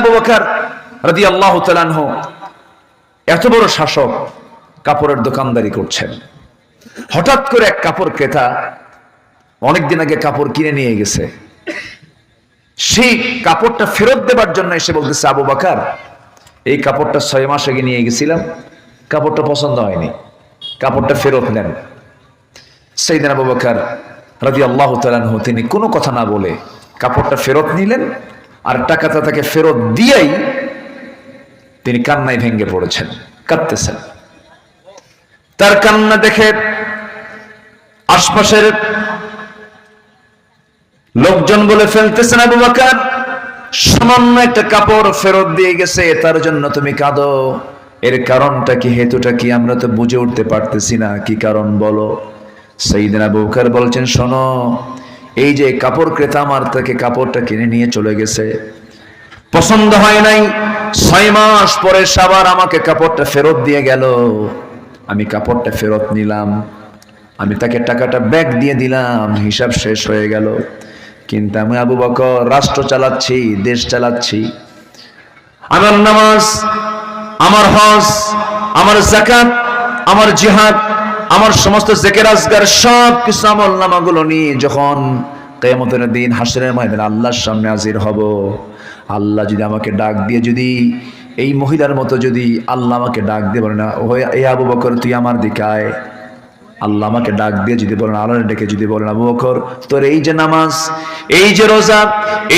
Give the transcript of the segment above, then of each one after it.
আবু বকর রাদি আল্লাহ এত বড় শাসক কাপড়ের দোকানদারি করছেন। হঠাৎ করে এক কাপড় ক্রেতা অনেকদিন আগে কাপড় কিনে নিয়ে গেছে। সেই কাপড়টা ফেরত দেবার জন্য এসে বলতেছে, আবু বাকার, এই কাপড়টা ছয় মাস আগে নিয়ে গেছিলাম, কাপড়টা পছন্দ হয়নি, কাপড়টা ফেরত নেন। সেইদিন আবু বাকার রাজি আল্লাহ তালানহ তিনি কোনো কথা না বলে কাপড়টা ফেরত নিলেন আর টাকাটা তাকে ফেরত দিয়েই তিনি কান্নায় ভেঙ্গে পড়েছেন, কাঁদতেছেন। তার কান্না দেখে আশপাশের লোকজন বলে ফেলতেছেন, আবু বাকার, সামান্য একটা কাপড় ফেরত দিয়ে গেছে, তার জন্য তুমি কাঁদো। এর কারণটা কি, হেতুটা কি, আমরা তো বুঝে উঠতে পারতেছি না। কি কারণ বলো? সেইদিন আবু বকর বলছেন, শোনো এই যে কাপড় ক্রেতা আমার থেকে কাপড়টা কিনে নিয়ে চলে গেছে। পছন্দ হয় নাই, ছয় মাস পরে সাবার আমাকে কাপড়টা ফেরত দিয়ে গেল। আমি কাপড়টা ফেরত নিলাম, আমি তাকে টাকাটা ব্যাগ দিয়ে দিলাম, হিসাব শেষ হয়ে গেল। কিন্তু আমি আবু বকর, রাষ্ট্র চালাচ্ছি, দেশ চালাচ্ছি। আমার নামাজ, আমার হজ, আমার জাকাত আমার জিহাদ আমার সমস্ত জেকের আজগার সব কিছু আমল নামাগুলো নিয়ে যখন কেমতের দিন হাসরের ময়দানে আল্লাহর সামনে হাজির হব, আল্লাহ যদি আমাকে ডাক দিয়ে যদি এই মহিলার মতো যদি আল্লাহ আমাকে ডাক দিয়ে বলে, না ও এই আবু বকর, তুই আমার দিকে আয়। আল্লাহ আমাকে ডাক দিয়ে যদি বলেন আল্লাহ ডেকে যদি বলেন, আবু বকর, তোর এই যে নামাজ, এই যে রোজা,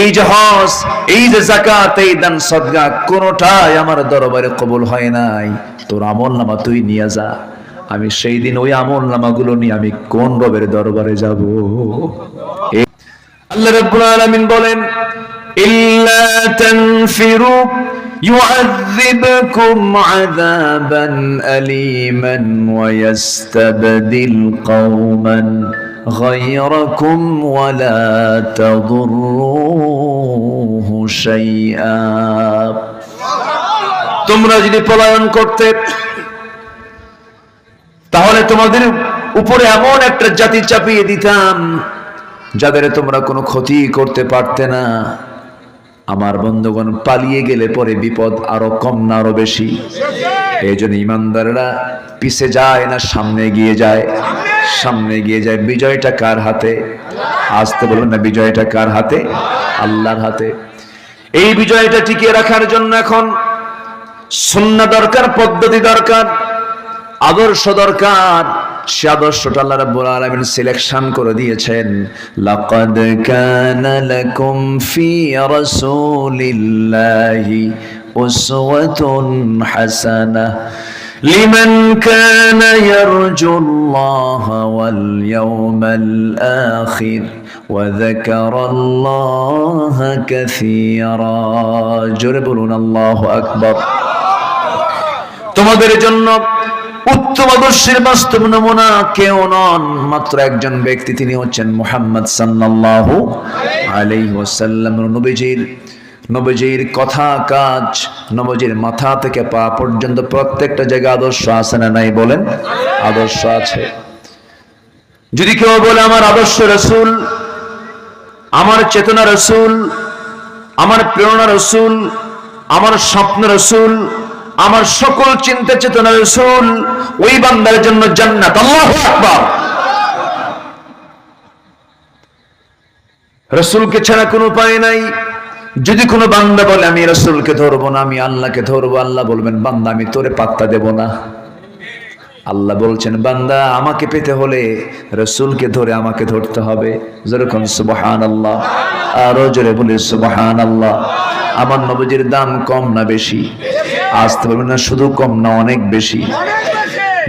এই যে হজ, এই যে জাকাত এই দান সদগা কোনোটাই আমার দরবারে কবুল হয় নাই। তোর আমল নামা তুই নিয়ে যা। আমি সেই দিন ওই আমল নামাগুলো নিয়ে আমি কোন রবের দরবারে যাব এই- আল্লাহ রাব্বুল আলামিন বলেন ইল্লা তানফিরু يعذبكم عذابا أليما ويستبدل قوما غيركم ولا تضروه شيئا তোমরা যদি পলায়ন করতে তাহলে তোমাদের উপরে এমন একটা জাতি চাপিয়ে দিতাম, যাদের তোমরা কোনো ক্ষতি করতে পারতে না। আমার বন্ধুগণ, পালিয়ে গেলে পরে বিপদ আরও কম না আরও বেশি। এই জন্য ইমানদাররা পিছে যায় না, সামনে গিয়ে যায়। সামনে গিয়ে যায় বিজয়টা কার হাতে? আসতে বলবেন না, বিজয়টা কার হাতে? আল্লাহর হাতে। এই বিজয়টা টিকিয়ে রাখার জন্য এখন সুন্না দরকার, পদ্ধতি দরকার। আদর্শ দরকার সে আদর্শটা আল্লাহ রাব্বুল আলামিন সিলেকশন করে দিয়েছেন লাকাদ কানা লাকুম ফি রাসূলিল্লাহি উসওয়াতুন হাসানাহ লিমান কানা ইয়ারজুল্লাহা ওয়াল ইয়াওমাল আখির وذكر الله كثيرا জোরে বলুন আল্লাহু আকবার তোমাদের জন্য উত্তম বাস্তব নমুনা কেউ নন, মাত্র একজন ব্যক্তি, তিনি হচ্ছেন মুহাম্মদ সাল্লাল্লাহু আলাইহি ওয়াসাল্লাম। নবীজির নবীজির কথা, কাজ, নবীজির মাথা থেকে পা পর্যন্ত প্রত্যেকটা জায়গায় আদর্শ আছে না নাই বলেন? আদর্শ আছে। যদি কেউ বলে, আমার আদর্শ রসুল, আমার চেতনা রসুল, আমার প্রেরণা রসুল, আমার স্বপ্ন রসুল আমার সকল চিন্তা চেতনা রসুল, ওই বান্দার জন্য জান্নাত। আল্লাহু আকবার। রসুলকে ছাড়া কোনো উপায় নাই। যদি কোনো বান্দা বলে, আমি রসুলকে ধরবো না, আমি আল্লাহকে ধরবো আল্লাহ বলবেন, বান্দা, আমি তোরে পাত্তা দেব না। আল্লাহ বলছেন, বান্দা, আমাকে পেতে হলে রসুলকে ধরে আমাকে ধরতে হবে। যেরকম সুবহান আল্লাহ আরও জোরে বলে সুবহান আল্লাহ আমার নবজির দাম কম না বেশি? আসতে পারবেন না, শুধু কম না, অনেক বেশি।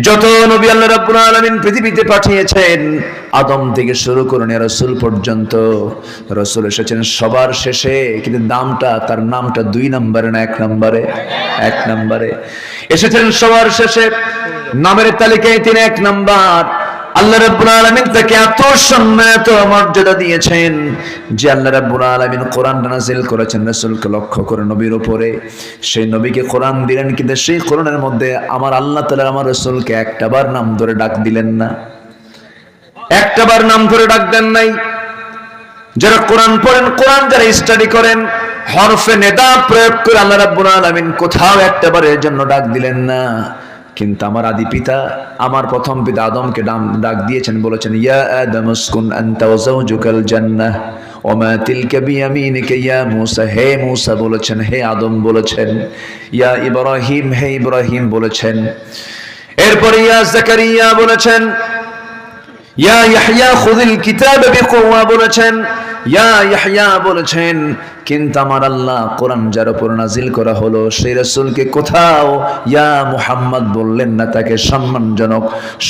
যত নবী আল্লাহ রাব্বুল আলামিন পৃথিবীতে পাঠিয়েছেন, আদম থেকে শুরু করে রসুল পর্যন্ত, রসুল এসেছেন সবার শেষে, কিন্তু নামটা তার নামটা দুই নম্বরে না এক নম্বরে? এক নম্বরে। এসেছেন সবার শেষে, নামের তালিকায় তিনি এক নাম্বার। আল্লাহ রাব্বুল আলামিন তাকে এত সম্মান এত মর্যাদা দিয়েছেন যে আল্লাহ রাব্বুল আলামিন কোরআন নাযিল করেছেন রাসূলকে লক্ষ্য করে নবীর উপরে। সেই নবীকে কোরআন দিলেন কিন্তু সেই কোরআনের মধ্যে আমার আল্লাহ তাআলা আমার রাসূলকে একটাবার নাম ধরে ডাক দিলেন না। একটাবার নাম ধরে ডাক দেন নাই। যারা কোরআন পড়েন, কোরআন যারা স্টাডি করেন, হরফে নেদা প্রয়োগ করে আল্লাহ রাব্বুল আলামিন কোথাও একটা বারের জন্য ডাক দিলেন না। কিন্তু আমার আদি পিতা আমার প্রথম পিতা আদমকে ডাক দিয়েছেন, বলেছেন, ইয়া আদম উসকুন আনতা ওয়া জান্নাহ, ওয়া মা তিলকা ইয়া মূসা। হে মূসা, বলেছেন, হে আদম, বলেছেন, ইয়া ইব্রাহিম, হে ইব্রাহিম, বলেছেন। এরপরে ইয়া জাকারিয়া বলেছেন, ইয়া ইয়াহইয়া, খুযিল কিতাব বিকুওয়া, বলেছেন বলেছেন, কিন্তু আমার আল্লাহ কোরআন যার উপর নাজিল করা হলো, সেই রসুলকে কোথাও ইয়া মুহাম্মদ বললেন না, তাকে সম্মানজনক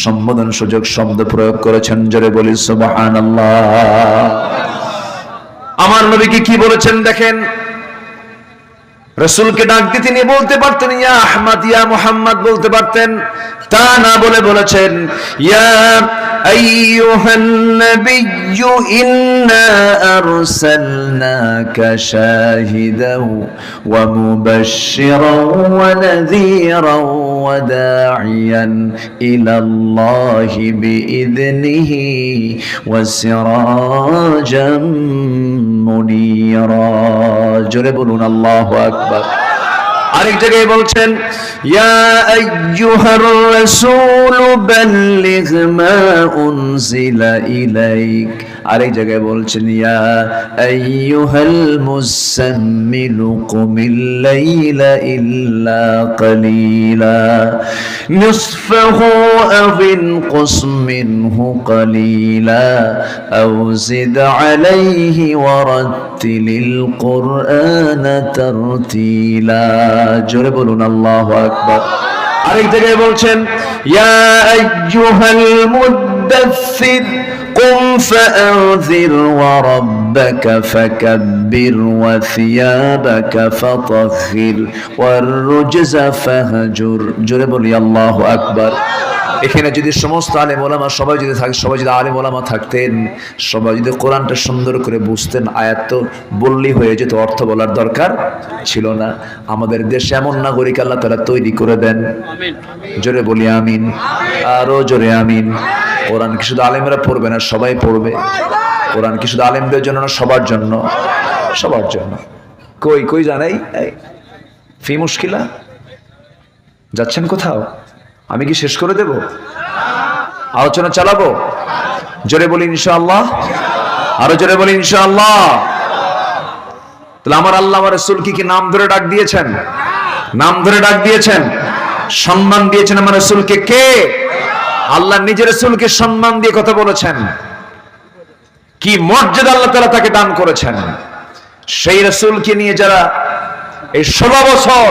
সম্বোধন সুযোগ শব্দ প্রয়োগ করেছেন। জোরে বলি, সুবহানাল্লাহ। আমার নবীকে কি বলেছেন দেখেন রসুলকে ডাক দিয়ে তিনি বলতে পারতেন, ইয়া আহমদ, ইয়া মুহাম্মদ, বলতে পারতেন। তা না বলে বলেছেন, ইয়া আইয়ুহান নাবিয়্যু ইন্না আরসালনাকা শাহিদাও ওয়া মুবাশশিরাও ওয়া নাযীরাও। ওয়া দা'iয়ান ইলা আল্লাহি বিইذনিহি ওয়া সিরাজাম মুনীরা জোরে বলুন আল্লাহু আকবার। আরেক জায়গায় বলছেন, ইয়া আইয়ুহার রাসূল বাল্লিগ মা উনজিলা ইলাইক। আরেক জায়গায় বলছেন, ইয়া আইয়ুহাল মুসাম্মিল কুমিল লাইলা ইল্লা কালিলা। নিসফাহু আও ইনকুস মিনহু কালিলা। আও জিদ আলাইহি ওয়ারাত্তিলিল কুরআনা তারতিলা। জোরে বলুন, আল্লাহু আকবার। আরেক জায়গায় বলছেন, ইয়া আইয়ুহাল মুদাথথির قم فأنذر وربك فكبر وثيابك فطهر والرجز فهجر جرب الله أكبر. এখানে যদি সমস্ত আলেম ওলামা, সবাই যদি থাকে, সবাই যদি আলেম ওলামা থাকতেন, সবাই যদি কোরআনটা সুন্দর করে বুঝতেন, আয়াত বললেই হয়ে যেত, অর্থ বলার দরকার ছিল না। আমাদের দেশে এমন নাগরিক আল্লাহ তারা তৈরি করে দেন। জোরে বলি আমিন, আরও জোরে আমিন। কোরআন কি শুধু আলেমরা পড়বে না, সবাই পড়বে। কোরআন কি শুধু আলেমদের জন্য না, সবার জন্য? সবার জন্য। কই কই জানাই? ফি মুশকিলা? যাচ্ছেন কোথাও? আমি কি শেষ করে দেব? আলোচনা চালাবো? জোরে বলি ইনশাআল্লাহ। আরও জোরে বলি ইনশাআল্লাহ। তাহলে আমার আল্লাহ রসুল কি কি নাম ধরে ডাক দিয়েছেন? নাম ধরে ডাক দিয়েছেন? সম্মান দিয়েছেন আমার রসুলকে কে? আল্লাহ নিজের রসুলকে সম্মান দিয়ে কথা বলেছেন। কি মর্যাদা আল্লাহ তালা তাকে দান করেছেন? সেই রসুলকে নিয়ে যারা এই ষোলো বছর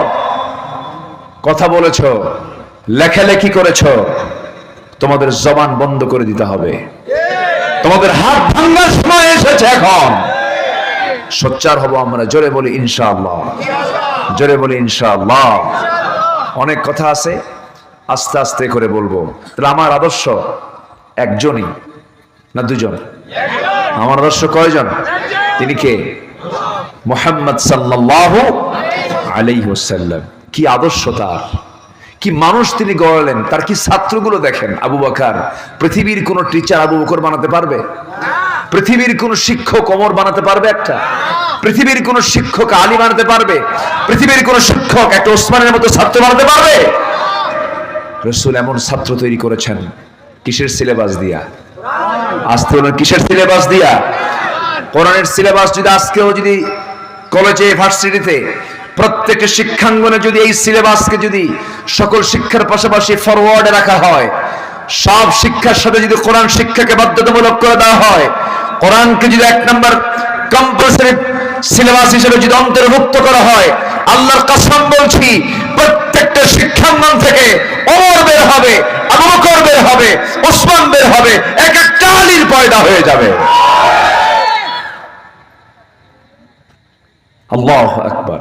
কথা বলেছ লেখালেখি করেছ, তোমাদের জবান বন্ধ করে দিতে হবে। তোমাদের হাত ভাঙ্গার সময় এসেছে এখন। সোচ্চার হব আমরা, জোরে বলি ইনশাআল্লাহ, জোরে বলি ইনশাআল্লাহ। অনেক কথা আছে, আস্তে আস্তে করে বলব। তাহলে আমার আদর্শ একজনই না দুজন? আমার আদর্শ কয়জন? তিনি কে? মোহাম্মদ সাল্লাল্লাহু আলাইহি কি আদর্শ তার? কি মানুষ তিনি গড়ালেন, তার কি ছাত্রগুলো দেখেন? আবু বকর, পৃথিবীর কোন টিচার আবু বকর বানাতে পারবে? পৃথিবীর কোন শিক্ষক অমর বানাতে পারবে একটা? পৃথিবীর কোন শিক্ষক আলী বানাতে পারবে? পৃথিবীর কোন শিক্ষক একটা ওসমানের মতো ছাত্র বানাতে পারবে? রসুল এমন ছাত্র তৈরি করেছেন, কিসের সিলেবাস দিয়া? আসতে হলো কিসের সিলেবাস দিয়া? কোরআনের সিলেবাস যদি আজকেও যদি কলেজে ভার্সিটিতে প্রত্যেকটা শিক্ষাঙ্গনে যদি এই সিলেবাসকে যদি সকল শিক্ষার পাশাপাশি ফরওয়ার্ডে রাখা হয়, সব শিক্ষার সাথে যদি কোরআন শিক্ষাকে বাধ্যতামূলক করে দেওয়া হয়, কোরআনকে যদি এক নম্বর কম্পালসারি সিলেবাস হিসেবে যদি অন্তর্ভুক্ত করা হয়, আল্লাহর কসম বলছি, প্রত্যেকটা শিক্ষাঙ্গন থেকে ওমর বের হবে, আবু বকর বের হবে, ওসমান বের হবে, এক একটা আলীর পয়দা হয়ে যাবে। আল্লাহ আকবার।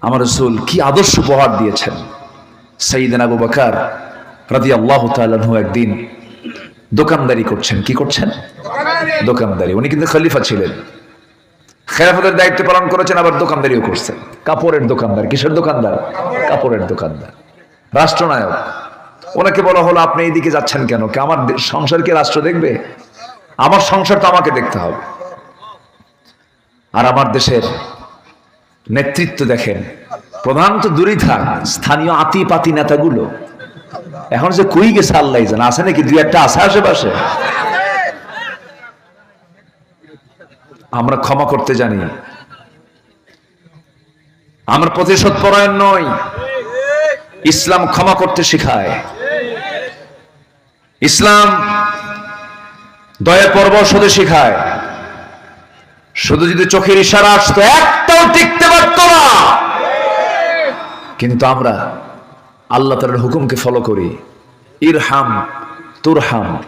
আমার রসুল কি আদর্শ উপহার দিয়েছেন? সঈদিন আবু বকর রাদি আল্লাহ তালু একদিন দোকানদারি করছেন। কি করছেন? দোকানদারি। উনি কিন্তু খলিফা ছিলেন। খেলাফতের দায়িত্ব পালন করেছেন, আবার দোকানদারিও করছেন। কাপড়ের দোকানদার। কিসের দোকানদার? কাপড়ের দোকানদার। রাষ্ট্রনায়ক। ওনাকে বলা হলো, আপনি এইদিকে যাচ্ছেন কেন? কি আমার সংসারকে রাষ্ট্র দেখবে? আমার সংসার তো আমাকে দেখতে হবে। আর আমার দেশের নেতৃত্ব দেখেন প্রধান তো থাক স্থানীয় আতি পাতি নেতাগুলো। এখন যে কই গেছে আল্লাহ জান, আছে নাকি? দুই একটা আছে আশেপাশে। আমরা ক্ষমা করতে জানি। আমরা প্রতিশোধ পরায়ণ নই। ইসলাম ক্ষমা করতে শেখায়। ইসলাম দয়া পরবশতে শেখায়। শুধু যদি চোখের ইশারা আসতো, একটাও টিকতে পারত না। কিন্তু আমরা আল্লাহ তালার হুকুমকে ফলো করি। ইরহাম, তুরহাম,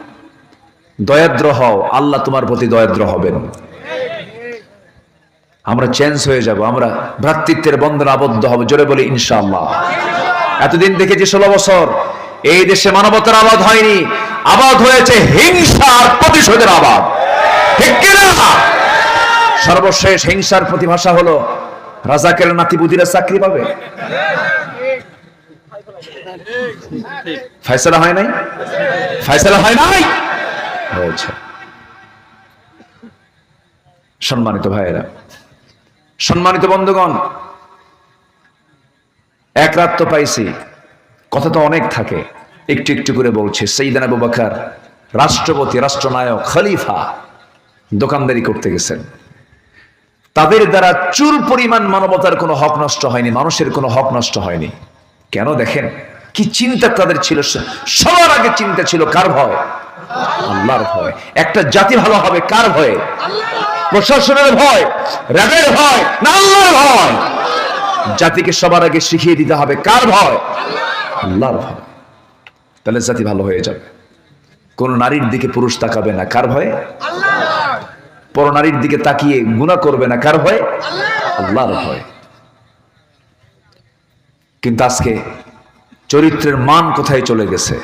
দয়াদ্র হও, আল্লাহ তোমার প্রতি দয়াদ্র হবেন। আমরা চেঞ্জ হয়ে যাব, আমরা ভ্রাতৃত্বের বন্ধন আবদ্ধ হব, জোরে বলি ইনশাআল্লাহ। এতদিন দেখেছি ষোলো বছর, এই দেশে মানবতার আবাদ হয়নি, আবাদ হয়েছে হিংসা আর প্রতিশোধের আবাদ। সর্বশেষ হিংসার প্রতিভাষা হলো, রাজাকের নাতিপুতিরা চাকরি পাবে? ফয়সালা হয় নাই? ফয়সালা হয় নাই? হয়েছে। সম্মানিত ভাইয়েরা, সম্মানিত বন্ধুগণ, এক রাত তো পাইছি, কথা তো অনেক থাকে, একটু একটু করে বলছে। সৈদান আবু রাষ্ট্রপতি, রাষ্ট্রনায়ক, খলিফা, দোকানদারি করতে গেছেন। তাদের দ্বারা চুর পরিমাণ মানবতার কোনো হক নষ্ট হয়নি, মানুষের কোনো হক নষ্ট হয়নি। কেন দেখেন? কি চিন্তা তাদের ছিল? সবার আগে চিন্তা ছিল কার ভয়? আল্লাহর ভয়। একটা জাতি ভালো হবে কার ভয়ে? প্রশাসনের ভয়, র্যাবের ভয়, না আল্লাহর ভয়? জাতিকে সবার আগে শিখিয়ে দিতে হবে কার ভয়? আল্লাহর ভয়। তাহলে জাতি ভালো হয়ে যাবে। কোন নারীর দিকে পুরুষ তাকাবে না। কার ভয়ে? পর নারীর দিকে তাকিয়ে গুণা করবে না। কার ভয়ে? আল্লাহর ভয়। কিন্তু আজকে চরিত্রের মান কোথায় চলে গেছে?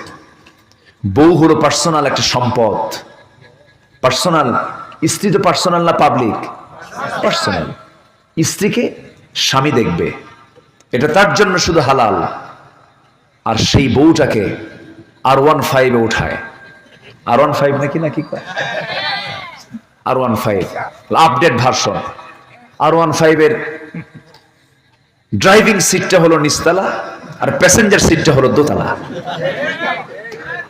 বউ হলো পার্সোনাল একটা সম্পদ। পার্সোনাল স্ত্রী তো পার্সোনাল না পাবলিক পার্সোনাল স্ত্রীকে স্বামী দেখবে। এটা তার জন্য শুধু হালাল। আর সেই বউটাকে আর ওয়ান ফাইভে উঠায়। আর ওয়ান ফাইভ নাকি নাকি কয়? আর ওয়ান ফাইভ আপডেট ভার্সন আর ওয়ান ফাইভের ড্রাইভিং সিটটা হলো নিচতলা আর প্যাসেঞ্জার সিটটা হলো দোতলা।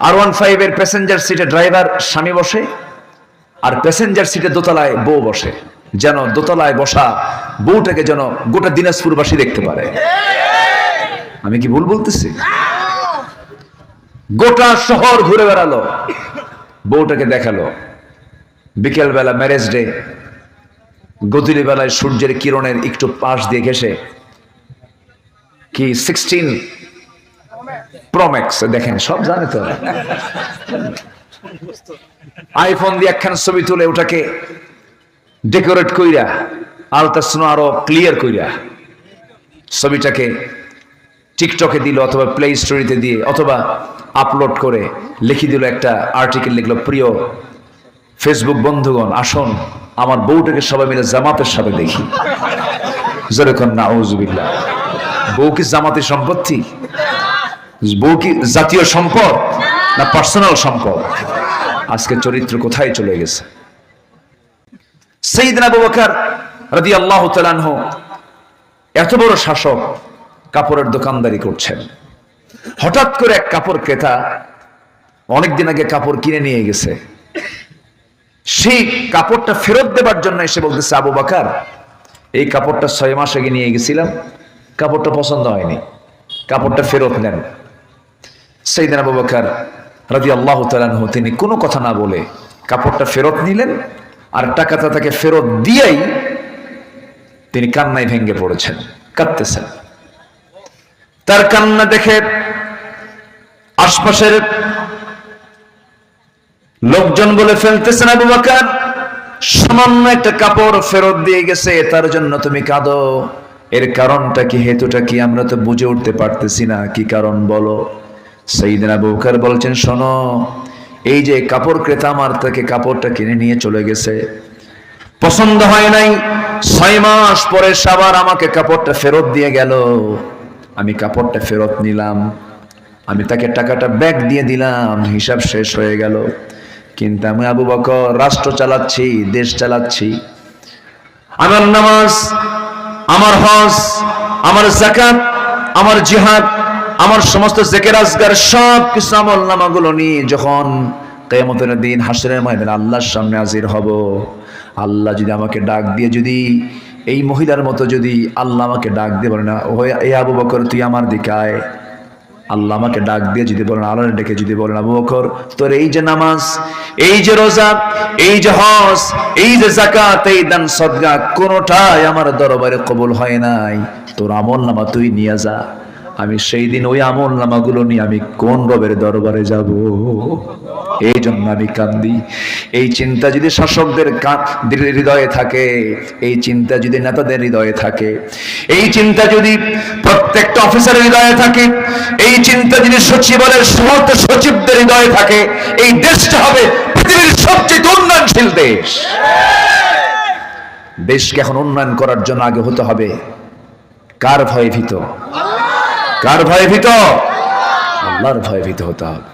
আর ওয়ান ফাইভের প্যাসেঞ্জার সিটে ড্রাইভার স্বামী বসে আর প্যাসেঞ্জার সিটে দোতলায় বউ বসে, যেন দোতলায় বসা বউটাকে যেন গোটা দিনাজপুরবাসী দেখতে পারে। আমি কি ভুল বলতেছি? গোটা শহর ঘুরে বেড়ালো, বউটাকে দেখাল। বিকেল বেলা ম্যারেজ ডে গধূলি বেলায় সূর্যের কিরণের একটু পাশ দিয়ে ঘেসে কি সিক্সটিন প্রম্যাক্স দেখেন, সব জানে তো। আইফোন দিয়ে একখান ছবি তুলে ওটাকে ডেকোরেট কইরা, আলতা আলট্রাসোনো আরও ক্লিয়ার কইরা, ছবিটাকে টিকটকে দিল অথবা প্লে স্টোরিতে দিয়ে অথবা আপলোড করে লিখে দিল একটা আর্টিকেল লিখলো, প্রিয় ফেসবুক বন্ধুগণ, আসুন, আমার বউটাকে সবাই মিলে জামাতের সাথে দেখি। যেরকম নাউজুবিল্লাহ। বউ কি জামাতের সম্পত্তি? বউ কি জাতীয় সম্পদ না পার্সোনাল সম্পদ? আজকে চরিত্র কোথায় চলে গেছে? সেইদিন আবু বকর রাদি আল্লাহ তালানহ এত বড় শাসক কাপড়ের দোকানদারি করছেন। হঠাৎ করে এক কাপড় ক্রেতা অনেকদিন আগে কাপড় কিনে নিয়ে গেছে। সেই কাপড়টা ফেরত দেবার জন্য এসে বলতেছে, আবু বাকার, এই কাপড়টা ছয় মাস আগে নিয়ে গেছিলাম। কাপড়টা পছন্দ হয়নি। কাপড়টা ফেরত নেন। সেইদিন আবু বাকার রাজি আল্লাহ তালানহ তিনি কোনো কথা না বলে কাপড়টা ফেরত নিলেন আর টাকাটা তাকে ফেরত দিয়েই তিনি কান্নায় ভেঙ্গে পড়েছেন, কাঁদতেছেন। তার কান্না দেখে আশপাশের লোকজন বলে ফেলতেছেন আবু বাকার, সামান্য একটা কাপড় ফেরত দিয়ে গেছে, তার জন্য তুমি কাঁদো। এর কারণটা কি, হেতুটা কি, আমরা তো বুঝে উঠতে পারতেছি না, কি কারণ বলো? সেইদিন আবু বকর বলছেন, শোনো, এই যে কাপড় ক্রেতা আমার থেকে কাপড়টা কিনে নিয়ে চলে গেছে। পছন্দ হয় নাই, ছয় মাস পরে সাবার আমাকে কাপড়টা ফেরত দিয়ে গেল। আমি কাপড়টা ফেরত নিলাম, আমি তাকে টাকাটা ব্যাগ দিয়ে দিলাম, হিসাব শেষ হয়ে গেল। কিন্তু আমি আবু বকর রাষ্ট্র চালাচ্ছি, দেশ চালাচ্ছি। আমার নামাজ, আমার হজ, আমার জাকাত আমার জিহাদ, আমার সমস্ত জেকের আজগার সব কিছু আমল নামাগুলো নিয়ে যখন কেয়ামতের দিন হাসরের ময়দানে আল্লাহর সামনে হাজির হব, আল্লাহ যদি আমাকে ডাক দিয়ে যদি এই মহিলার মতো যদি আল্লাহ আমাকে ডাক দিয়ে বলে না ও এ আবু বকর তুই আমার দিকে আয়। আল্লাহ আমাকে ডাক দিয়ে যদি বলেন আল্লাহ ডেকে যদি বলেন, আবু বকর, তোর এই যে নামাজ, এই যে রোজা, এই যে হস এই যে জাকাত এই দান সদগা, কোনোটাই আমার দরবারে কবুল হয় নাই। তোর আমল নামা তুই নিয়ে যা। আমি সেই দিন ওই আমল নামাগুলো নিয়ে আমি কোন রবের দরবারে যাব? এই জন্য আমি কান্দি। এই চিন্তা যদি শাসকদের হৃদয়ে থাকে, এই চিন্তা যদি নেতাদের হৃদয়ে থাকে, এই চিন্তা যদি প্রত্যেকটা অফিসারের হৃদয়ে থাকে, এই চিন্তা যদি সচিবালয়ের সমস্ত সচিবদের হৃদয়ে থাকে, এই দেশটা হবে পৃথিবীর সবচেয়ে উন্নয়নশীল দেশ। দেশকে এখন উন্নয়ন করার জন্য আগে হতে হবে। কার ভয়ে ভীত? কার ভয়ে ভীত? আল্লাহর ভয়ে ভীত হতে হবে।